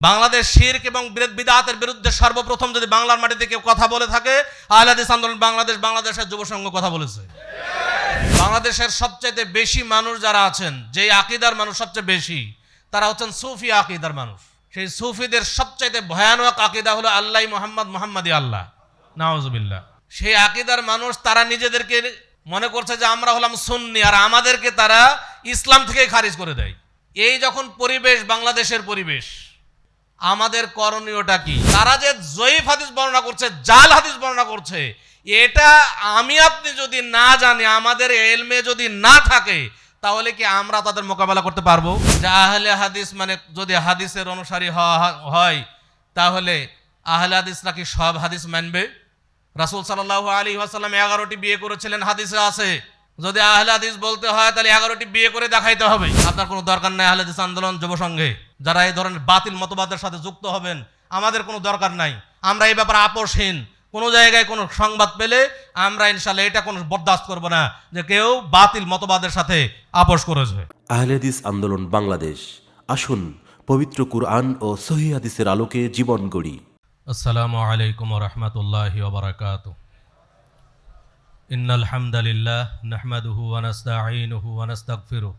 বাংলাদেশ শির্ক এবং বিদাতের বিরুদ্ধে সর্বপ্রথম যদি বাংলার মাটিতে কেউ কথা বলে থাকে, আহলাদিস আন্দোলন বাংলাদেশ, বাংলাদেশের যুব সংঘ কথা বলেছে। বাংলাদেশের সবচাইতে বেশি মানুষ যারা আছেন, যেই আকিদার মানুষ সবচেয়ে বেশি, তারা হচ্ছেন সুফি আকিদার মানুষ। সেই সুফিদের সবচাইতে ভয়ানক আকিদা হলো আল্লাহ মোহাম্মদ, মোহাম্মদী আল্লাহ। নাওজবিল্লাহ সেই আকিদার মানুষ, তারা নিজেদেরকে মনে করছে যে আমরা হলাম সুন্নি, আর আমাদেরকে তারা ইসলাম থেকে খারিজ করে দেয়। এই যখন পরিবেশ, বাংলাদেশের পরিবেশ আমাদের করণীয়টা কি? তারা যে জয়ীফ হাদিস বর্ণনা করছে, জাল হাদিস বর্ণনা করছে, এটা আমি আপনি যদি না জানি, আমাদের এলমে যদি না থাকে, তাহলে কি আমরা তাদের মোকাবেলা করতে পারব? আহলে হাদিস মানে যদি হাদিসের অনুসারী হয়, তাহলে আহলে হাদিসরা কি সব হাদিস মানবে? রাসূল সাল্লাল্লাহু আলী ওয়াসাল্লাম এগারোটি বিয়ে করেছিলেন, হাদিসে আছে। যদি আহলে হাদিস বলতে হয়, তাহলে এগারোটি বিয়ে করে দেখাইতে হবে। আপনার কোনো দরকার নাই আহলে হাদিস আন্দোলন যুব যারা এই ধরনের বাতিল মতবাদের সাথে যুক্ত হবেন আমাদের কোনো দরকার নাই। আমরা এই ব্যাপারে আপোষহীন। কোনো জায়গায় কোনো সংবাদ পেলে আমরা ইনশাল্লাহ এটা কোনো বরদাস্ত করব না যে কেউ বাতিল মতবাদের সাথে আপোষ করেছে। আহলেদিস আন্দোলন বাংলাদেশ। আসুন পবিত্র কুরআন ও সহিহাদিসের আলোকে জীবন গড়ি। আসসালামু আলাইকুম রহমতুল্লাহ ওবরাকাত ইন্নাল হামদালিল্লাহ নাহমাদুহু ওয়ানাস্তাঈনুহু ওয়ানাস্তাগফিরুহু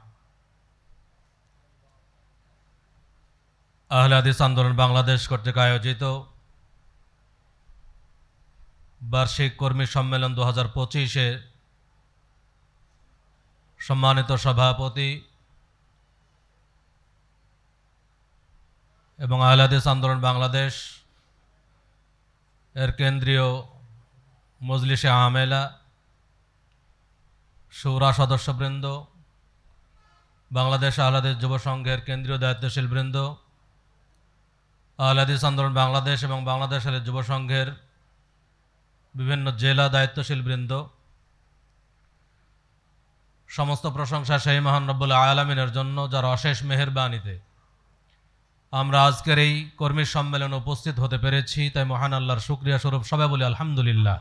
আহলে হাদিস আন্দোলন বাংলাদেশ কর্তৃক আয়োজিত বার্ষিক কর্মী সম্মেলন দু হাজার পঁচিশে সম্মানিত সভাপতি এবং আহলে হাদিস আন্দোলন বাংলাদেশ এর কেন্দ্রীয় মজলিসে আমেলা, সৌরা সদস্যবৃন্দ, বাংলাদেশ আহলাদিস যুব সংঘের কেন্দ্রীয় দায়িত্বশীল বৃন্দ আহলাদিস আন্দোলন বাংলাদেশ এবং বাংলাদেশের যুব সংঘের বিভিন্ন জেলা দায়িত্বশীল বৃন্দ। সমস্ত প্রশংসা সেই মহান রব্বুল আলমিনের জন্য, যার অশেষ মেহেরবানিতে আমরা আজকের এই কর্মী সম্মেলনে উপস্থিত হতে পেরেছি। তাই মহান আল্লাহর শুক্রিয়া স্বরূপ সবাই বলি আলহামদুলিল্লাহ।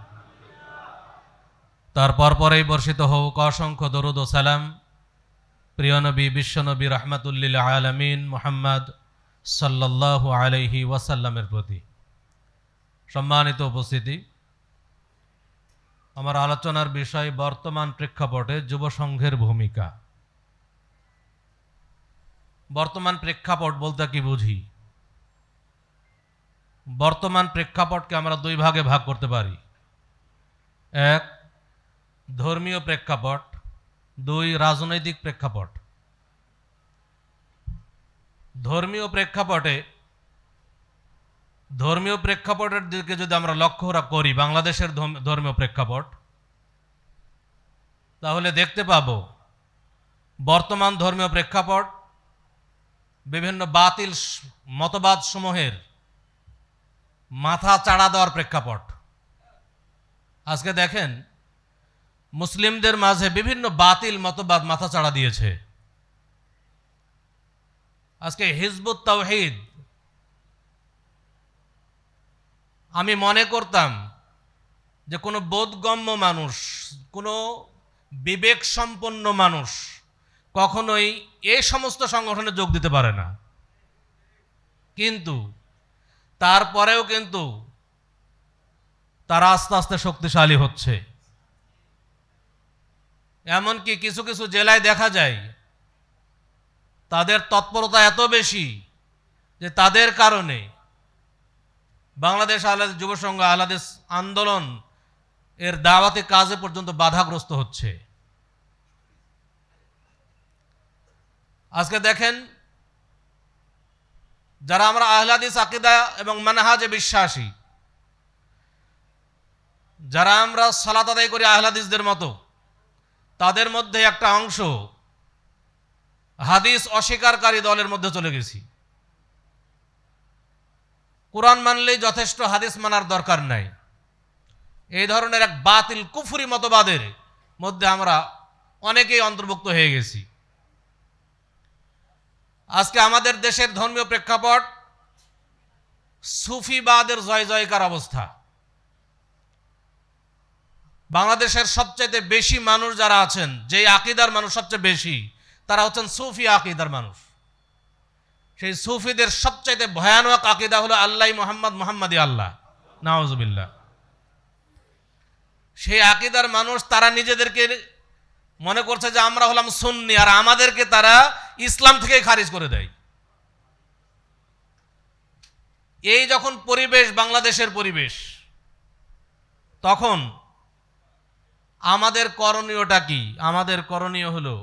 তারপর পরেই বর্ষিত হোক অসংখ্য দরুদ ও সালাম। প্রিয়নবী বিশ্বনবী রহমাতুল্লিল আয়ালামিন মোহাম্মদ সাল্লাল্লাহু আলাইহি ওয়াসাল্লামের প্রতি। সম্মানিত উপস্থিতি, আমার আলোচনার বিষয় বর্তমান প্রেক্ষাপটে যুব সংঘের ভূমিকা। বর্তমান প্রেক্ষাপট বলতে কি বুঝি? বর্তমান প্রেক্ষাপটকে আমরা দুই ভাগে ভাগ করতে পারি। এক, ধর্মীয় প্রেক্ষাপট, দুই, রাজনৈতিক প্রেক্ষাপট। ধর্মীয় প্রেক্ষাপটে, ধর্মীয় প্রেক্ষাপটের দিকে যদি আমরা লক্ষ্য করি, বাংলাদেশের ধর্মীয় প্রেক্ষাপট, তাহলে দেখতে পাব বর্তমান ধর্মীয় প্রেক্ষাপট বিভিন্ন বাতিল মতবাদ সমূহের মাথা চাড়া দেওয়ার প্রেক্ষাপট। আজকে দেখেন, মুসলিমদের মাঝে বিভিন্ন বাতিল মতবাদ মাথা চাড়া দিয়েছে। আজকে হিজবুত তাওহিদ। আমি মনে করতাম যে কোনো বোধগম্য মানুষ, কোনো বিবেক সম্পন্ন মানুষ কখনোই এ সমস্ত সংগঠনে যোগ দিতে পারে না। কিন্তু তারপরেও কিন্তু তারা আস্তে আস্তে শক্তিশালী হচ্ছে। এমনকি কিছু কিছু জেলায় দেখা যায় তাদের তৎপরতা এত বেশি যে তাদের কারণে বাংলাদেশ আহলাদ যুব সংঘ আহলাদেশ আন্দোলন এর দাওয়াতি কাজে পর্যন্ত বাধাগ্রস্ত হচ্ছে। আজকে দেখেন, যারা আমরা আহলাদিস আকিদা এবং মানহাজে বিশ্বাসী, যারা আমরা সালাত আদায় করি আহলাদিসদের মতো, তাদের মধ্যে একটা অংশ হাদিস অস্বীকারী দলের মধ্যে চলে গেছি। কোরআন মানলেই যথেষ্ট, হাদিস মানার দরকার নাই। এই ধরনের এক বাতিল কুফুরি মতবাদের মধ্যে আমরা অনেকেই অন্তর্ভুক্ত হয়ে গেছি। আজকে আমাদের দেশের ধর্মীয় প্রেক্ষাপট, সুফিবাদের জয় জয়কার অবস্থা। বাংলাদেশের সবচাইতে বেশি মানুষ যারা আছেন, যেই আকিদার মানুষ সবচেয়ে বেশি তারা হচ্ছেন সুফি আকিদার মানুষ। সেই সুফিদের সবচাইতে ভয়ানক আকিদা হলো আল্লাহ মোহাম্মদ মোহাম্মদী আল্লাহ। নওয়াজবিল্লাহ সেই আকিদার মানুষ তারা নিজেদেরকে মনে করছে যে আমরা হলাম সুন্নি আর আমাদেরকে তারা ইসলাম থেকে খারিজ করে দেয়। এই যখন পরিবেশ, বাংলাদেশের পরিবেশ, তখন আমাদের করণীয়টা কি? আমাদের করণীয় হলো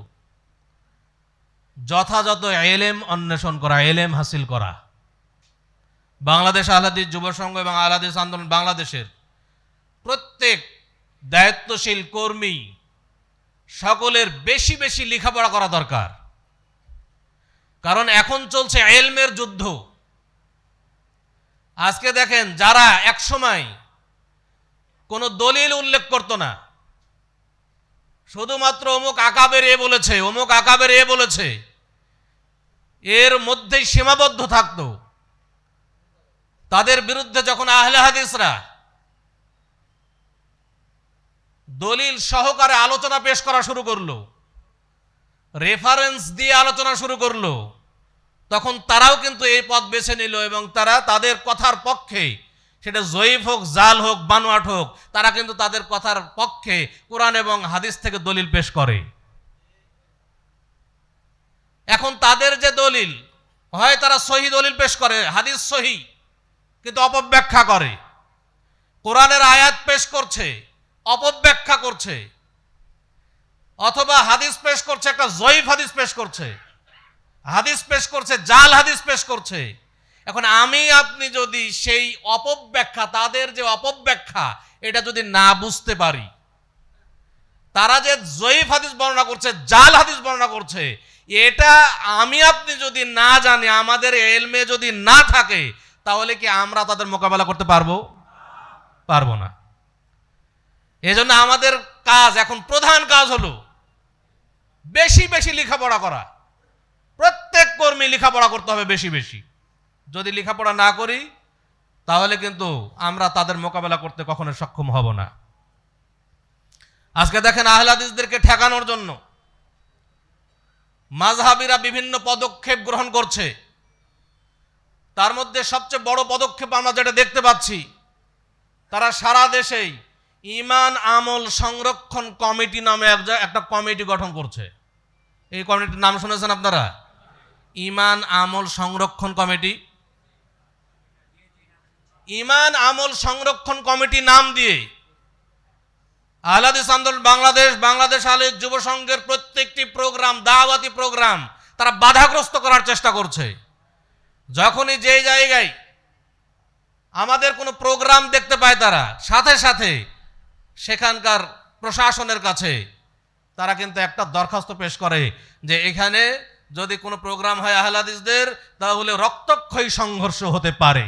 যথাযথ এলেম অন্বেষণ করা, এলেম হাসিল করা। বাংলাদেশ আহলাদিস যুব সংঘ এবং আহলাদিস আন্দোলন বাংলাদেশের প্রত্যেক দায়িত্বশীল কর্মী সকলের বেশি বেশি লেখাপড়া করা দরকার। কারণ এখন চলছে এলমের যুদ্ধ। আজকে দেখেন, যারা একসময় কোনো দলিল উল্লেখ করতো না শুধুমাত্র অমুক আকাবের এ বলেছে, অমুক আকাবের এ বলেছে। এর মধ্যেই সীমাবদ্ধ থাকতো। তাদের বিরুদ্ধে যখন আহলে হাদিসরা দলিল সহকারে আলোচনা পেশ করা শুরু করল রেফারেন্স দিয়ে আলোচনা শুরু করল, তখন তারাও কিন্তু এই পথ বেছে নিল এবং তারা তাদের কথার পক্ষে সেটা জয়ীফ হোক, জাল হোক, বানোয়াট হোক, তারা কিন্তু তাদের কথার পক্ষে কোরআন এবং হাদিস থেকে দলিল পেশ করে। এখন তাদের যে দলিল, হয় তারা সহি দলিল পেশ করে, হাদিস সহি, কিন্তু অপব্যাখ্যা করে। কোরআনের আয়াত পেশ করছে, অপব্যাখ্যা করছে, অথবা হাদিস পেশ করছে, একটা জয়ীফ হাদিস পেশ করছে, হাদিস পেশ করছে, জাল হাদিস পেশ করছে। এখন আমি, আপনি যদি সেই অপব্যাখ্যা, তাদের যে অপব্যাখ্যা, এটা যদি না বুঝতে পারি, তারা যে জয়ীফ হাদিস বর্ণনা করছে, জাল হাদিস বর্ণনা করছে, এটা আমি, আপনি যদি না জানি, আমাদের এলমে যদি না থাকে, তাহলে কি আমরা তাদের মোকাবেলা করতে পারব? পারব না। এজন্য আমাদের কাজ, এখন প্রধান কাজ হলো, বেশি বেশি লেখাপড়া করা। প্রত্যেক কর্মী লেখাপড়া করতে হবে বেশি বেশি। যদি লেখাপড়া না করি, তাহলে কিন্তু আমরা তাদের মোকাবেলা করতে কখনো সক্ষম হব না। আজকে দেখেন আহলাদিসদেরকে ঠেকানোর জন্য মাঝহাবিরা বিভিন্ন পদক্ষেপ গ্রহণ করছে। তার মধ্যে সবচেয়ে বড় পদক্ষেপ আমরা যেটা দেখতে পাচ্ছি, তারা সারা দেশেই ইমান আমল সংরক্ষণ কমিটি নামে এক একটা কমিটি গঠন করছে। এই কমিটির নাম শুনেছেন আপনারা? ইমান আমল সংরক্ষণ কমিটি। ইমান, আমল, সংরক্ষণ কমিটি নাম দিয়ে আহলাদিস আন্দোলন বাংলাদেশ বাংলাদেশ আলী যুব সংঘের প্রত্যেকটি প্রোগ্রাম, দাওয়াতি প্রোগ্রাম তারা বাধাগ্রস্ত করার চেষ্টা করছে। যখনই যে জায়গায় আমাদের কোনো প্রোগ্রাম দেখতে পায় তারা, সাথে সাথে সেখানকার প্রশাসনের কাছে তারা কিন্তু একটা দরখাস্ত পেশ করে যে এখানে যদি কোনো প্রোগ্রাম হয় আহলাদিসদের, তাহলে রক্তক্ষয়ী সংঘর্ষ হতে পারে।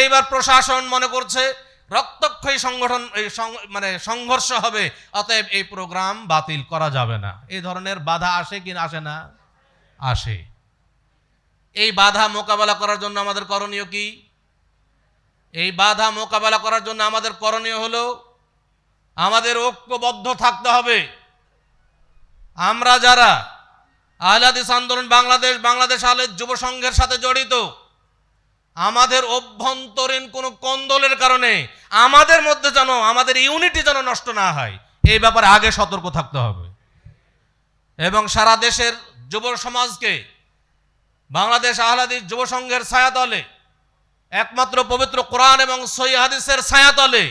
এইবার প্রশাসন মনে করছে রক্তক্ষয়ী সংগঠন, এই মানে সংঘর্ষ হবে, অতএব এই প্রোগ্রাম বাতিল করা যাবে না। এই ধরনের বাধা আসে কি আসে না? আসে। এই বাধা মোকাবেলা করার জন্য আমাদের করণীয় কি? এই বাধা মোকাবেলা করার জন্য আমাদের করণীয় হলো, আমাদের ঐক্যবদ্ধ থাকতে হবে। আমরা যারা আহলাদিস আন্দোলন, বাংলাদেশ বাংলাদেশ আহলেদ যুব সংঘের সাথে জড়িত আমাদের অভ্যন্তরীণ কোনো কন্দলের কারণে আমাদের মধ্যে যেন, আমাদের ইউনিটি যেন নষ্ট না হয়, এই ব্যাপারে আগে সতর্ক থাকতে হবে। এবং সারা দেশের যুব সমাজকে, বাংলাদেশ আহলাদি যুব সংঘের ছায়াতলে, একমাত্র পবিত্র কোরআন এবং সই হাদিসের ছায়াতলে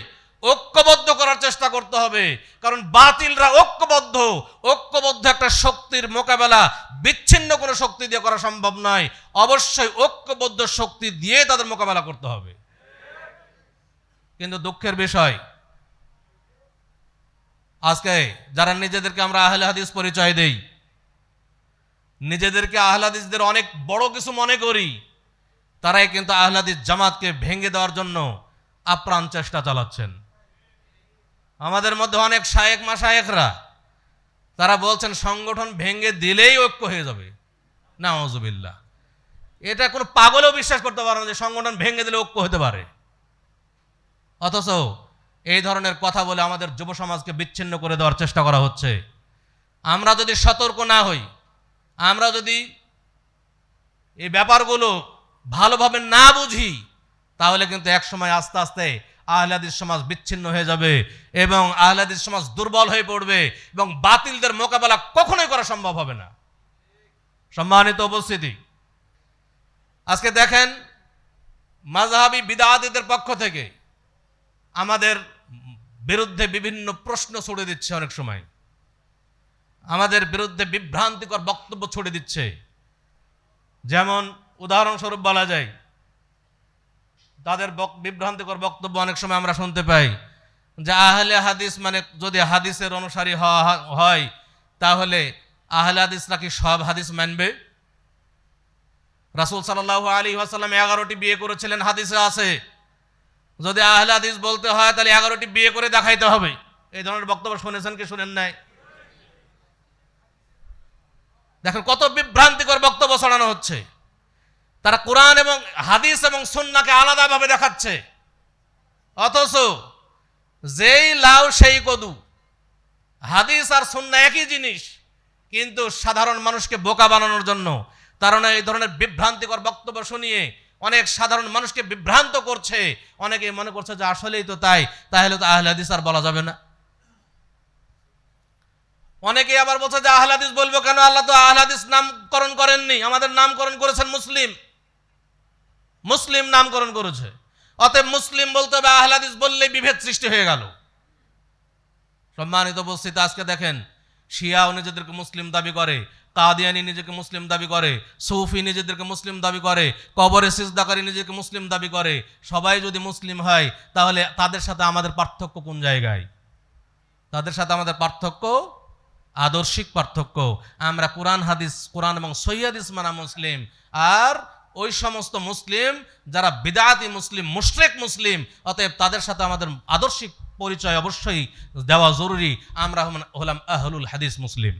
ঐক্যবদ্ধ করার চেষ্টা করতে হবে। কারণ বাতিলরা ঐক্যবদ্ধ। ঐক্যবদ্ধ একটা শক্তির মোকাবেলা। বিচ্ছিন্ন কোনো শক্তি দিয়ে করা সম্ভব নয়। অবশ্যই ঐক্যবদ্ধ শক্তি দিয়ে তাদের মোকাবেলা করতে হবে। কিন্তু দুঃখের বিষয়, আজকে যারা নিজেদেরকে আমরা আহলে হাদিস পরিচয় দেই, নিজেদেরকে আহলে হাদিসদের অনেক বড় কিছু মনে করি, তারাই কিন্তু আহলাদিস জামাতকে ভেঙে দেওয়ার জন্য আপ্রাণ চেষ্টা চালাচ্ছেন। আমাদের মধ্যে অনেক শায়েক মাসায়েকরা তারা বলছেন সংগঠন ভেঙে দিলেই ঐক্য হয়ে যাবে। না অজুবিল্লা এটা কোনো পাগলেও বিশ্বাস করতে পারে না যে সংগঠন ভেঙে দিলে ঐক্য হতে পারে। অথচ এই ধরনের কথা বলে আমাদের যুব সমাজকে বিচ্ছিন্ন করে দেওয়ার চেষ্টা করা হচ্ছে। আমরা যদি সতর্ক না হই, আমরা যদি এই ব্যাপারগুলো ভালোভাবে না বুঝি, তাহলে কিন্তু একসময় আস্তে আস্তে আহলাদিস সমাজ বিচ্ছিন্ন হয়ে যাবে এবং আহলাদিস সমাজ দুর্বল হয়ে পড়বে এবং বাতিলদের মোকাবেলা কখনোই করা সম্ভব হবে না। সম্মানিত উপস্থিতি, আজকে দেখেন মাযহাবি বিদাহাতিদের পক্ষ থেকে আমাদের বিরুদ্ধে বিভিন্ন প্রশ্ন ছড়ে দিচ্ছে অনেক সময়। আমাদের বিরুদ্ধে বিভ্রান্তিকর বক্তব্য ছড়ে দিচ্ছে। যেমন উদাহরণস্বরূপ বলা যায় তাদের বিভ্রান্তিকর বক্তব্য অনেক সময় আমরা শুনতে পাই যে আহলে হাদিস মানে যদি হাদিসের অনুসারী হয় তাহলে আহলে হাদিসরা কি সব হাদিস মানবে? রাসূল সাল্লাল্লাহু আলী ওয়াসাল্লাম এগারোটি বিয়ে করেছিলেন, হাদিসে আছে। যদি আহলে হাদিস বলতে হয়, তাহলে এগারোটি বিয়ে করে দেখাইতে হবে। এই ধরনের বক্তব্য শুনেছেন কি শুনেন নাই? দেখেন কত বিভ্রান্তিকর বক্তব্য ছড়ানো হচ্ছে। তারা কোরআন এবং হাদিস এবং সুন্নাকে আলাদাভাবে দেখাচ্ছে। অথচ যেই লাউ, সেই কদু, হাদিস আর সুন্না একই জিনিস, কিন্তু সাধারণ মানুষকে বোকা বানানোর জন্য। তারা না এই ধরনের বিভ্রান্তিকর বক্তব্য শুনিয়ে অনেক সাধারণ মানুষকে বিভ্রান্ত করছে। অনেকে মনে করছে যে আসলেই তো তাই, তাহলে তো আহলে হাদিস আর বলা যাবে না। অনেকে আবার বলছে যে আহলাদিস বলব কেন? আল্লাহ তো আহলাদিস নামকরণ করেননি। আমাদের নামকরণ করেছেন মুসলিম। মুসলিম নামকরণ করেছে। অতএব মুসলিম বলতে হবে আহলাদিস বললেই বিভেদ সৃষ্টি হয়ে গেল। সম্মানিত উপস্থিত, আজকে দেখেন শিয়াও নিজেদেরকে মুসলিম দাবি করে, কাদিয়ানি নিজেকে মুসলিম দাবি করে, সৌফি নিজেদেরকে মুসলিম দাবি করে, কবরে সিজদাকারী নিজেকে মুসলিম দাবি করে। সবাই যদি মুসলিম হয়, তাহলে তাদের সাথে আমাদের পার্থক্য কোন জায়গায়? তাদের সাথে আমাদের পার্থক্য, আদর্শিক পার্থক্য। আমরা কোরআন, হাদিস, কোরআন এবং সৈয়াদিস মানা মুসলিম, আর ওই সমস্ত মুসলিম যারা বিদাতি মুসলিম, মুশরেক মুসলিম, অতএব তাদের সাথে আমাদের আদর্শিক পরিচয় অবশ্যই দেওয়া জরুরি। আমরা হলাম- আহলুল হাদিস মুসলিম।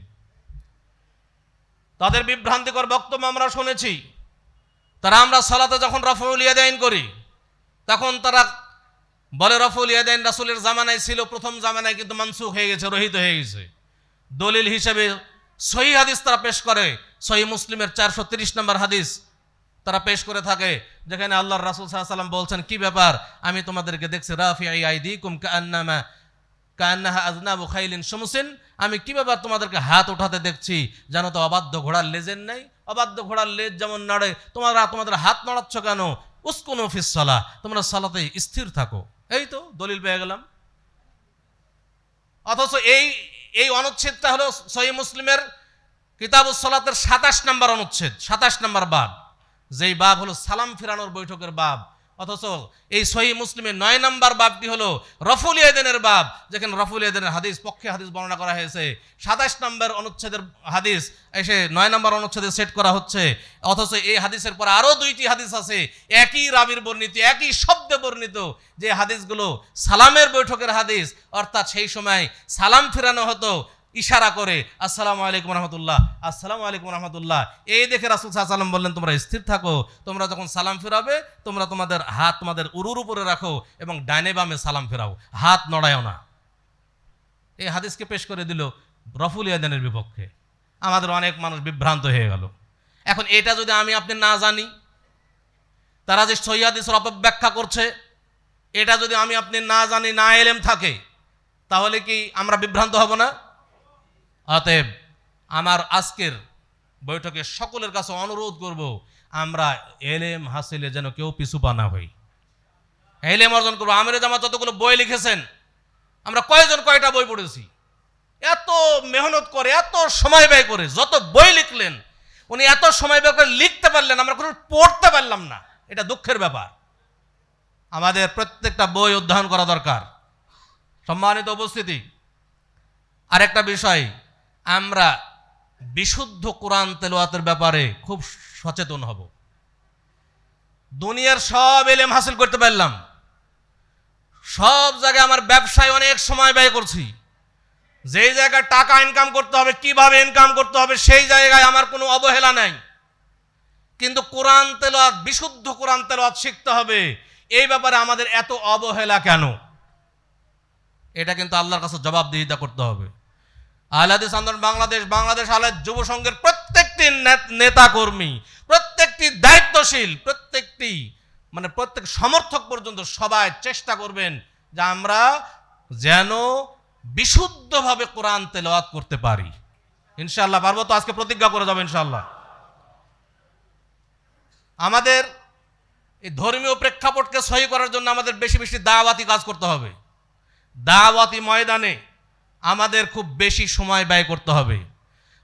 তাদের বিভ্রান্তিকর বক্তব্য আমরা শুনেছি। তারা আমরা সালাতে যখন রফউল ইয়াদাইন করি, তখন তারা বলে রফুল ইয়াদাইন রাসুলের জামানায় ছিল, প্রথম জামানায় কিন্তু মানসুখ হয়ে গেছে, রহিত হয়ে গেছে। দলিল হিসেবে সহি হাদিস তারা পেশ করে। সহি মুসলিমের চারশো তিরিশ নম্বর হাদিস। তারা পেশ করে থাকে। যেখানে আল্লাহর রাসূল সাল্লাম বলছেন, কি ব্যাপার? আমি তোমাদেরকে দেখছি রাফি আই আই আইদি কুম কান্নামা কান্নাহা আজনাবু খাইলিন সমুসিন আমি কি ব্যাপার তোমাদেরকে হাত উঠাতে দেখছি? জানো তো অবাধ্য ঘোড়ার লেজের নেই? অবাধ্য ঘোড়ার লেজ যেমন নাড়ে, তোমরা তোমাদের হাত নাড়াচ্ছ কেন? উস্কুনো অফিস সালা তোমরা সালাতে স্থির থাকো। এই তো দলিল পেয়ে গেলাম। অথচ এই এই অনুচ্ছেদটা হলো সহি মুসলিমের কিতাবুস সালাতের সাতাশ নম্বর অনুচ্ছেদ, সাতাশ নম্বর বাব যেই বাব হলো সালাম ফিরানোর বৈঠকের বাব অথচ এই সহি মুসলিমের নয় নম্বর বাবটি হলো রফুল ইয়াদিনের বাব যেখানে রফুল ইয়াদিনের হাদিস, পক্ষে হাদিস বর্ণনা করা হয়েছে। সাতাশ নম্বর অনুচ্ছেদের হাদিস এসে নয় নম্বর অনুচ্ছেদে সেট করা হচ্ছে। অথচ এই হাদিসের পর আরও দুইটি হাদিস আছে। একই রাবির বর্ণিত, একই শব্দে বর্ণিত যে হাদিসগুলো সালামের বৈঠকের হাদিস, অর্থাৎ সেই সময় সালাম ফেরানো হতো। ইশারা করে, আসসালামু আলাইকুম রহমতুল্লাহ, আসসালামু আলাইকুম রহমতুল্লাহ। এই দেখে রাসুল সাল্লাম বললেন, তোমরা স্থির থাকো, তোমরা যখন সালাম ফেরাবে, তোমরা তোমাদের হাত তোমাদের উরুর উপরে রাখো এবং ডাইনে বামে সালাম ফেরাও, হাত নড়ায়ও না। এই হাদিসকে পেশ করে দিল রফুল ইয়াদানের বিপক্ষে। আমাদের অনেক মানুষ বিভ্রান্ত হয়ে গেল। এখন এটা যদি আমি আপনি না জানি, তারা যে সৈয়াদিসের অপব্যাখ্যা করছে, এটা যদি আমি আপনি না জানি, না এলেম থাকে, তাহলে কি আমরা বিভ্রান্ত হব না? অতএব আমার আজকের বৈঠকে সকলের কাছে অনুরোধ করব, আমরা এলেম হাসিলে যেন কেউ পিছু না হই। এলেম অর্জন করব। আমির জামা যতগুলো বই লিখেছেন, আমরা কয়জন কয়টা বই পড়েছি? এত মেহনত করে, এত সময় ব্যয় করে, যত বই লিখলেন, উনি এত সময় ব্যয় করে লিখতে পারলেন, আমরা কোনো পড়তে পারলাম না। এটা দুঃখের ব্যাপার। আমাদের প্রত্যেকটা বই অধ্যয়ন করা দরকার। সম্মানিত উপস্থিতি। আরেকটা বিষয় আমরা বিশুদ্ধ কোরআন তেলোয়াতের ব্যাপারে খুব সচেতন হব। দুনিয়ার সব এলেম হাসিল করতে পারলাম। সব জায়গায় আমার ব্যবসায় অনেক সময় ব্যয় করছি। যেই জায়গায় টাকা ইনকাম করতে হবে, কীভাবে ইনকাম করতে হবে, সেই জায়গায় আমার কোনো অবহেলা নাই। কিন্তু কোরআন তেলোয়াত বিশুদ্ধ কোরআন তেলাওয়াত শিখতে হবে। এই ব্যাপারে আমাদের এত অবহেলা কেন? এটা কিন্তু আল্লাহর কাছে জবাবদিহিতা করতে হবে। আহলাদিস আন্দোলন বাংলাদেশ বাংলাদেশ আহলাদ যুব সংঘের প্রত্যেকটি নেতা কর্মী প্রত্যেকটি দায়িত্বশীল, প্রত্যেকটি মানে প্রত্যেক সমর্থক পর্যন্ত সবাই চেষ্টা করবেন যে আমরা যেন বিশুদ্ধভাবে কোরআন তেলাওয়াত করতে পারি। ইনশাল্লাহ পারব তো? আজকে প্রতিজ্ঞা করে যাব ইনশাল্লাহ আমাদের এই ধর্মীয় প্রেক্ষাপটকে সহি করার জন্য আমাদের বেশি বেশি দাওয়াতি কাজ করতে হবে। দাওয়াতি ময়দানে আমাদের খুব বেশি সময় ব্যয় করতে হবে।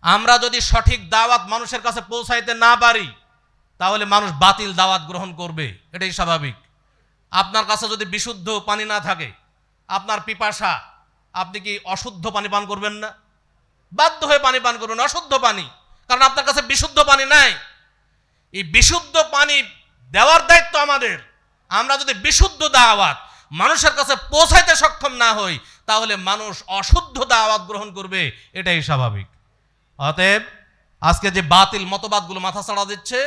আমরা যদি সঠিক দাওয়াত মানুষের কাছে পৌঁছাইতে না পারি, তাহলে মানুষ বাতিল দাওয়াত গ্রহণ করবে। এটাই স্বাভাবিক। আপনার কাছে যদি বিশুদ্ধ পানি না থাকে, আপনার পিপাসা, আপনি কি অশুদ্ধ পানি পান করবেন না? বাধ্য হয়ে পানি পান করবেন, অশুদ্ধ পানি। কারণ আপনার কাছে বিশুদ্ধ পানি নাই। এই বিশুদ্ধ পানি দেওয়ার দায়িত্ব আমাদের। আমরা যদি বিশুদ্ধ দাওয়াত মানুষের কাছে পৌঁছাইতে সক্ষম না হই তাহলে মানুষ অশুদ্ধ দাওয়াত গ্রহণ করবে, এটাই স্বাভাবিক। অতএব, আজকে যে বাতিল মতবাদগুলো মাথা ছাড়া দিচ্ছে,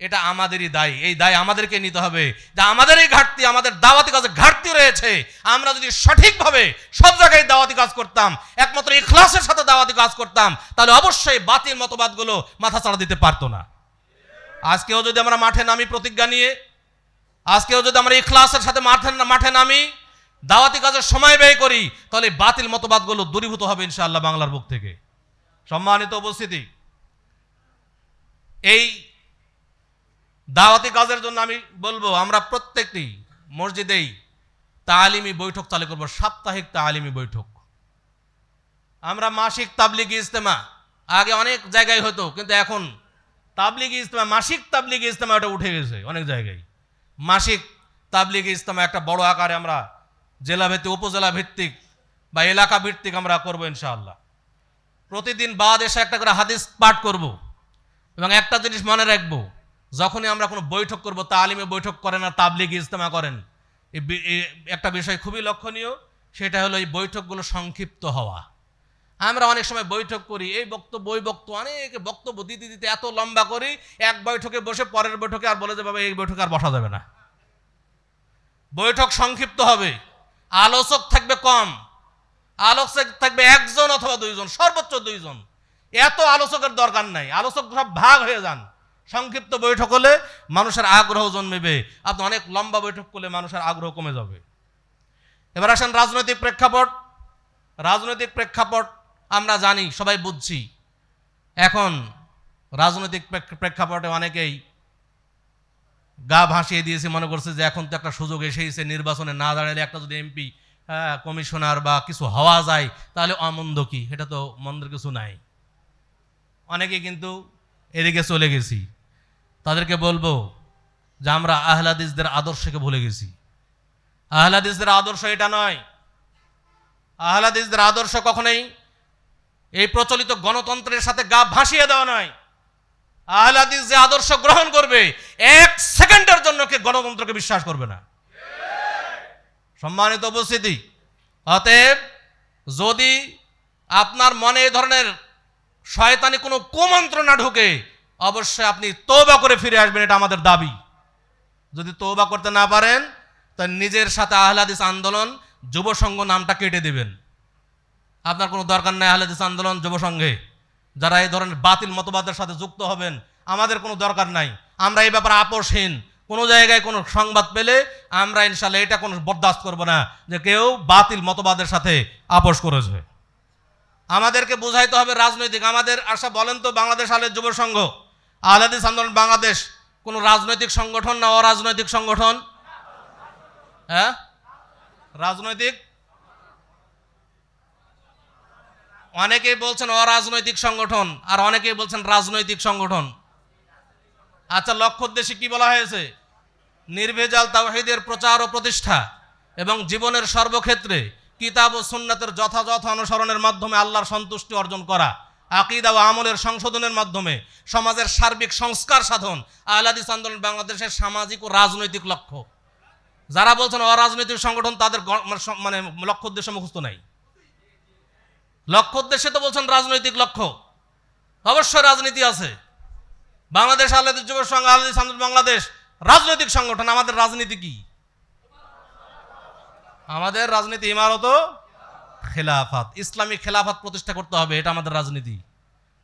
এটা আমাদেরই দায়। এই দায় আমাদেরকে নিতে হবে যে আমাদেরই ঘাটতি, আমাদের দাওয়াতি কাজে ঘাটতি রয়েছে। আমরা যদি সঠিকভাবে সব জায়গায় দাওয়াতি কাজ করতাম, একমাত্র ইখলাসের সাথে দাওয়াতি কাজ করতাম, তাহলে অবশ্যই বাতিল মতবাদগুলো মাথা ছাড়া দিতে পারতো না। আজকেও যদি আমরা মাঠে নামি প্রতিজ্ঞা নিয়ে, আজকেও যদি আমরা ইখলাসের সাথে মাঠে মাঠে নামি দাওয়াতি কাজের সময় ব্যয় করি, তাহলে বাতিল মতবাদগুলো দূরীভূত হবে ইনশাআল্লাহ বাংলার বুক থেকে। সম্মানিত উপস্থিতি, এই দাওয়াতি কাজের জন্য আমি বলব, আমরা প্রত্যেকটি মসজিদেই তালিমি বৈঠক চালু করব, সাপ্তাহিক তালিমি বৈঠক। আমরা মাসিক তাবলিগি ইজতেমা, আগে অনেক জায়গায় হতো, কিন্তু এখন তাবলিগি ইজতেমা, মাসিক তাবলিগি ইজতেমা ওটা উঠে গেছে অনেক জায়গায়। মাসিক তাবলিগি ইজতেমা একটা বড় আকারে আমরা জেলা ভিত্তিক, উপজেলা ভিত্তিক বা এলাকা ভিত্তিক আমরা করব ইনশাআল্লাহ। প্রতিদিন বাদ এসে একটা করে হাদিস পাঠ করব এবং একটা জিনিস মনে রাখব, যখনই আমরা কোনো বৈঠক করব, তালিমে বৈঠক করেন আর তাবলিগ ইজতেমা করেন একটা বিষয় খুবই লক্ষণীয়, সেটা হলো এই বৈঠকগুলো সংক্ষিপ্ত হওয়া। আমরা অনেক সময় বৈঠক করি, এই বক্তব্য, ওই বক্তব্য, অনেক বক্তব্য দিতে দিতে এত লম্বা করি, এক বৈঠকে বসে পরের বৈঠকে আর বলে যে, বাবা, এই বৈঠকে আর বসা যাবে না। বৈঠক সংক্ষিপ্ত হবে। আলোচক থাকবে কম, আলোচক থাকবে একজন অথবা দুইজন, সর্বোচ্চ দুইজন। এত আলোচকের দরকার নাই, আলোচক সব ভাগ হয়ে যান। সংক্ষিপ্ত বৈঠক হলে মানুষের আগ্রহ জন্মেবে। আপনি অনেক লম্বা বৈঠক করলে মানুষের আগ্রহ কমে যাবে। এবার আসেন রাজনৈতিক প্রেক্ষাপট। রাজনৈতিক প্রেক্ষাপট আমরা জানি, সবাই বুঝছি। এখন রাজনৈতিক প্রেক্ষ- প্রেক্ষাপটে অনেকেই গা ভাসিয়ে দিয়েছে, মনে করছে যে এখন তো একটা সুযোগ এসেছে নির্বাচনে না দাঁড়ালে একটা যদি এমপি কমিশনার বা কিছু হওয়া যায়, তাহলে অমন্দ কি? এটা তো মন্দের কিছু নাই। অনেকে কিন্তু এদিকে চলে গেছি। তাদেরকে বলব যে আমরা আহলাদিসদের আদর্শকে ভুলে গেছি। আহলাদিসদের আদর্শ এটা নয়। আহলাদিসদের আদর্শ কখনোই এই প্রচলিত গণতন্ত্রের সাথে গা ভাসিয়ে দেওয়া নয়। আহলাদিস যে আদর্শ গ্রহণ করবে, এক সেকেন্ডের জন্য কে গণতন্ত্রকে বিশ্বাস করবে না? সম্মানিত উপস্থিতি, অতএব যদি আপনার মনে এই ধরনের শয়তানি কোনো কুমন্ত্রণা ঢুকে, অবশ্যই আপনি তৌবা করে ফিরে আসবেন, এটা আমাদের দাবি। যদি তৌবা করতে না পারেন তাহলে নিজের সাথে আহলাদিস আন্দোলন যুব সংঘ নামটা কেটে দেবেন। আপনার কোনো দরকার নেই আহলাদিস আন্দোলন যুব সংঘে যারা এই ধরনের বাতিল মতবাদের সাথে যুক্ত হবেন, আমাদের কোনো দরকার নাই। আমরা এই ব্যাপারে আপোষহীন। কোনো জায়গায় কোনো সংবাদ পেলে আমরা ইনশাল্লাহ এটা কোনো বরদাস্ত করব না যে কেউ বাতিল মতবাদের সাথে আপোষ করেছে। আমাদেরকে বোঝাইতে হবে রাজনৈতিক। আমাদের আশা বলেন তো, বাংলাদেশ আলের যুব সংঘ আহলাদিস আন্দোলন বাংলাদেশ, কোনো রাজনৈতিক সংগঠন না অরাজনৈতিক সংগঠন? হ্যাঁ? রাজনৈতিক অনেকেই বলছেন অরাজনৈতিক সংগঠন, আর অনেকেই বলছেন রাজনৈতিক সংগঠন। আচ্ছা লক্ষ্য উদ্দেশ্যে কি বলা হয়েছে? নির্ভেজাল তাওহিদের প্রচার ও প্রতিষ্ঠা এবং জীবনের সর্বক্ষেত্রে কিতাব ও সুন্নাতের যথাযথ অনুসরণের মাধ্যমে আল্লাহর সন্তুষ্টি অর্জন করা, আকিদা ও আমলের সংশোধনের মাধ্যমে সমাজের সার্বিক সংস্কার সাধন, আহলাদিস আন্দোলন বাংলাদেশের সামাজিক ও রাজনৈতিক লক্ষ্য। যারা বলছেন অরাজনৈতিক সংগঠন, তাদের মানে মানে লক্ষ্য উদ্দেশ্য মুখস্থ নাই। লক্ষ্য উদ্দেশ্যে তো বলছেন রাজনৈতিক লক্ষ্য। অবশ্যই রাজনীতি আছে। বাংলাদেশ আহলাদিস যুব সংঘ আন্দোলন বাংলাদেশ, রাজনৈতিক সংগঠন, আমাদের রাজনীতি কি? আমাদের রাজনীতি ইমারত খেলাফাত। ইসলামী খেলাফাত প্রতিষ্ঠা করতে হবে, এটা আমাদের রাজনীতি।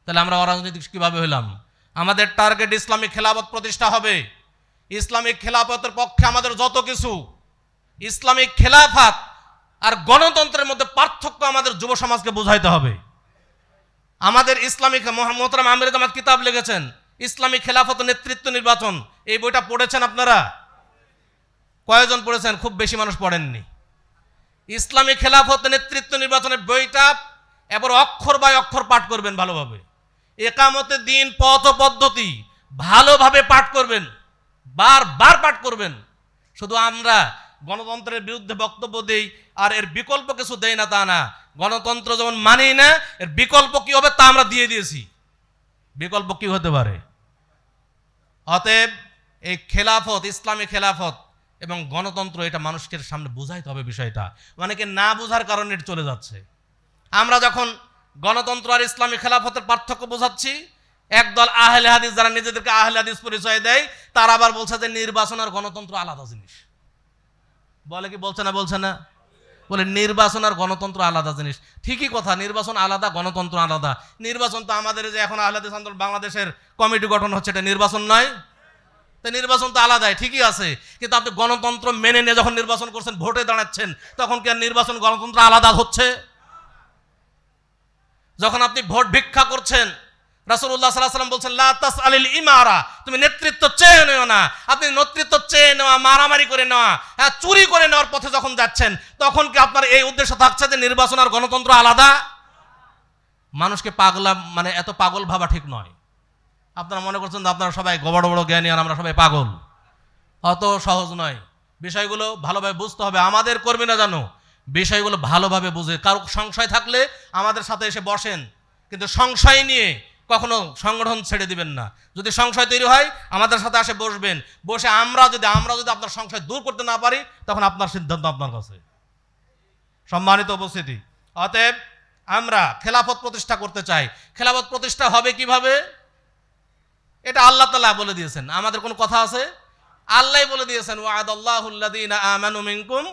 তাহলে আমরা অরাজনৈতিক কীভাবে হইলাম? আমাদের টার্গেট ইসলামিক খেলাফত প্রতিষ্ঠা হবে। ইসলামিক খেলাফতের পক্ষে আমাদের যত কিছু ইসলামিক খেলাফাত আর গণতন্ত্রের মধ্যে পার্থক্য আমাদের যুব সমাজকে বোঝাইতে হবে। আমাদের ইসলামিক মোহতরাম আমির জামাত কিতাব লিখেছেন ইসলামী খেলাফত নেতৃত্ব নির্বাচন, এই বইটা পড়েছেন আপনারা? কয়জন পড়েছেন? খুব বেশি মানুষ পড়েননি। ইসলামী খেলাফত নেতৃত্ব নির্বাচনের বইটা এবার অক্ষর বাই অক্ষর পাঠ করবেন ভালোভাবে। একামতে দিন, পথ পদ্ধতি ভালোভাবে পাঠ করবেন, বারবার পাঠ করবেন। শুধু আমরা গণতন্ত্রের বিরুদ্ধে বক্তব্য দেই, আর এর বিকল্প কিছু দেয় না তা না। গণতন্ত্র যেমন মানি না, এর বিকল্প কি হবে তা আমরা দিয়ে দিয়েছি। বিকল্প কি হতে পারে? অতএব এই খেলাফত, ইসলামী খেলাফত এবং গণতন্ত্র এটা মানুষকে সামনে বোঝাইতে হবে বিষয়টা। অনেকে না বোঝার কারণে চলে যাচ্ছে। আমরা যখন গণতন্ত্র আর ইসলামী খেলাফতের পার্থক্য বোঝাচ্ছি, একদল আহলে হাদিস যারা নিজেদেরকে আহলে হাদিস পরিচয় দেয়, তারা আবার বলছে যে নির্বাচন আর গণতন্ত্র আলাদা জিনিস। বলে কি, বলছে না বলছে না? বলে নির্বাচন আর গণতন্ত্র আলাদা জিনিস। ঠিকই কথা, নির্বাচন আলাদা, গণতন্ত্র আলাদা। নির্বাচন তো আমাদের যে এখন আহলাদিস আন্দোলন বাংলাদেশের কমিটি গঠন হচ্ছে, এটা নির্বাচন নয়। তো নির্বাচন তো আলাদাই, ঠিকই আছে। কিন্তু আপনি গণতন্ত্র মেনে নিয়ে যখন নির্বাচন করছেন, ভোটে দাঁড়াচ্ছেন, তখন কি আর নির্বাচন গণতন্ত্র আলাদা হচ্ছে? যখন আপনি ভোট ভিক্ষা করছেন আলাইহি সাল্লাম বলছেন, লা তাসআলিল ইমারা। তুমি নেতৃত্ব চেয়ে নিও না। আপনি নেতৃত্ব চেয়ে নেওয়া, মারামারি করে নেওয়া হ্যাঁ চুরি করে নেওয়ার পথে যখন যাচ্ছেন, তখন কি আপনার এই উদ্দেশ্য থাকছে যে নির্বাচন আর গণতন্ত্র আলাদা? মানুষকে পাগলা মানে এত পাগল ভাবা ঠিক নয়। আপনারা মনে করছেন আপনারা সবাই বড় বড় জ্ঞানী আর আমরা সবাই পাগল। অত সহজ নয়। বিষয়গুলো ভালোভাবে বুঝতে হবে। আমাদের কর্মী না জানো, বিষয়গুলো ভালোভাবে বুঝে। কারও সংশয় থাকলে আমাদের সাথে এসে বসেন। কিন্তু সংশয় নিয়ে কখনো সংগঠন ছেড়ে দিবেন না। যদি সংশয় তৈরি হয়, আমাদের সাথে আসে, বসবেন। বসে আমরা যদি আমরা যদি আপনার সংশয় দূর করতে না পারি, তখন আপনার সিদ্ধান্ত আপনার কাছে। সম্মানিত উপস্থিতি। অতএব আমরা খেলাফত প্রতিষ্ঠা করতে চাই। খেলাফত প্রতিষ্ঠা হবে কীভাবে? এটা আল্লাহ তালা বলে দিয়েছেন। আমাদের কোনো কথা আছে? আল্লাহ বলে দিয়েছেন মিনকুম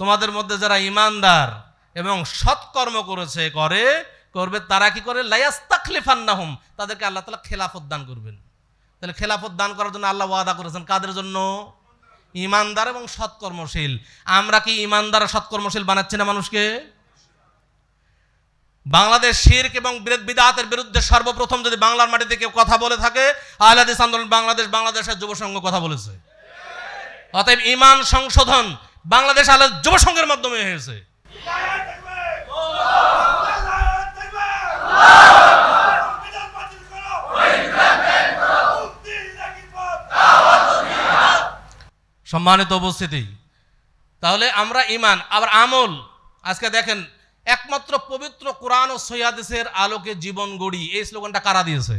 তোমাদের মধ্যে যারা ইমানদার এবং সৎকর্ম করেছে, করে করবে তারা কি করে? লায়াস্তাখলিফান্নাহুম। তাদেরকে আল্লাহ তালা খেলাফত দান করবেন। তাহলে খেলাফত দান করার জন্য আল্লাহ ওয়াদা করেছেন কাদের জন্য? ইমানদার এবং সৎকর্মশীল। আমরা কি ইমানদার সৎকর্মশীল বানাচ্ছি না মানুষকে? বাংলাদেশ শির্ক এবং বিরোধ বিদাতের বিরুদ্ধে সর্বপ্রথম যদি বাংলার মাটিতে কেউ কথা বলে থাকে, আহলাদিস আন্দোলন বাংলাদেশ, বাংলাদেশের যুব সংঘ কথা বলেছে। অতএব ইমান সংশোধন বাংলাদেশ আহলাদ যুব সংঘের মাধ্যমে হয়েছে। সম্মানিত উপস্থিতি। তাহলে আমরা ইমান আবার আমল। আজকে দেখেন, একমাত্র পবিত্র কোরআন ও সৈয়াদিসের আলোকে জীবন গড়ি। এই স্লোগানটা কারা দিয়েছে?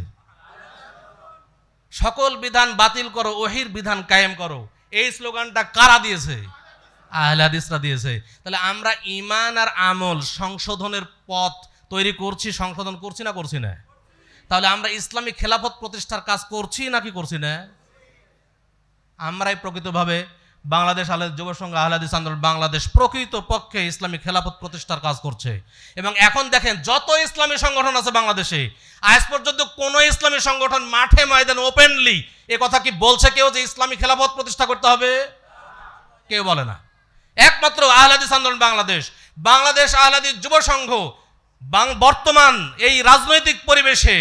সকল বিধান বাতিল করো, ওহির বিধান কায়েম করো। এই স্লোগানটা কারা দিয়েছে? আহলাদিসরা দিয়েছে। তাহলে আমরা ইমান আর আমল সংশোধনের পথ তৈরি করছি, সংশোধন করছি না করছি না? তাহলে আমরা ইসলামী খেলাফত প্রতিষ্ঠার কাজ করছি নাকি করছি না? আমরাই প্রকৃতভাবে বাংলাদেশ আহলাদ যুব সংঘ আহলাদিস আন্দোলন, বাংলাদেশ প্রকৃত পক্ষে ইসলামী খেলাফত প্রতিষ্ঠার কাজ করছে। এবং এখন দেখেন, যত ইসলামী সংগঠন আছে বাংলাদেশে, আজ পর্যন্ত কোনো ইসলামী সংগঠন মাঠে ময়দান ওপেনলি এ কথা কি বলছে কেউ যে ইসলামী খেলাফত প্রতিষ্ঠা করতে হবে? কেউ বলে না। একমাত্র আহলাদিস আন্দোলন বাংলাদেশ। বাংলাদেশ আহলাদিস যুব সংঘ বর্তমান এই রাজনৈতিক পরিবেশে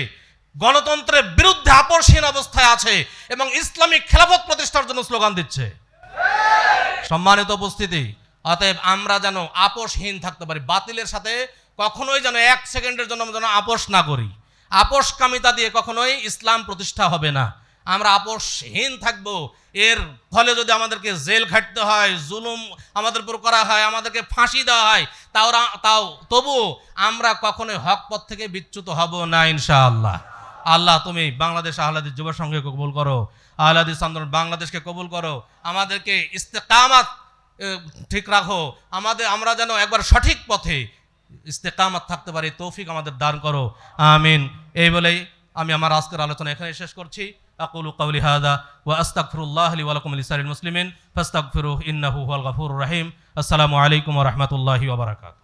গণতন্ত্রের বিরুদ্ধে আপসহীন অবস্থায় আছে এবং ইসলামিক খেলাফত প্রতিষ্ঠার জন্য স্লোগান দিচ্ছে। সম্মানিত উপস্থিতি, অতএব আমরা যেন আপোষহীন থাকতে পারি, বাতিলের সাথে কখনোই যেন এক সেকেন্ডের জন্য যেন আপোষ না করি। আপোষকামিতা দিয়ে কখনোই ইসলাম প্রতিষ্ঠা হবে না। আমরা আপোষহীন থাকব। এর ফলে যদি আমাদেরকে জেল খাটতে হয়, জুলুম আমাদের উপর করা হয়, আমাদেরকে ফাঁসি দেওয়া হয়, তাও তাও তবু আমরা কখনোই হক পথ থেকে বিচ্যুত হব না, ইনশাআল্লাহ। আল্লাহ, তুমি বাংলাদেশ আহলাদিস যুব সংঘকে কবুল করো। আহলাদিস আন্দোলন বাংলাদেশকে কবুল করো। আমাদেরকে ইস্তেকামাত ঠিক রাখো। আমাদের, আমরা যেন একবার সঠিক পথে ইস্তেকামাত থাকতে পারি, তৌফিক আমাদের দান করো। আমিন। এই বলেই আমি আমার আজকের আলোচনা এখানে শেষ করছি। হাদা ওয়া আস্তাগফিরুল্লাহ লি ওয়া লাকুম লিসারিল মুসলিমিন, ফাস্তাগফিরুহু ইন্নাহু হুয়াল গাফুরুর রহিম। আসসালামু আলাইকুম ওয়া রাহমাতুল্লাহি ওয়া বারাকাতুহু।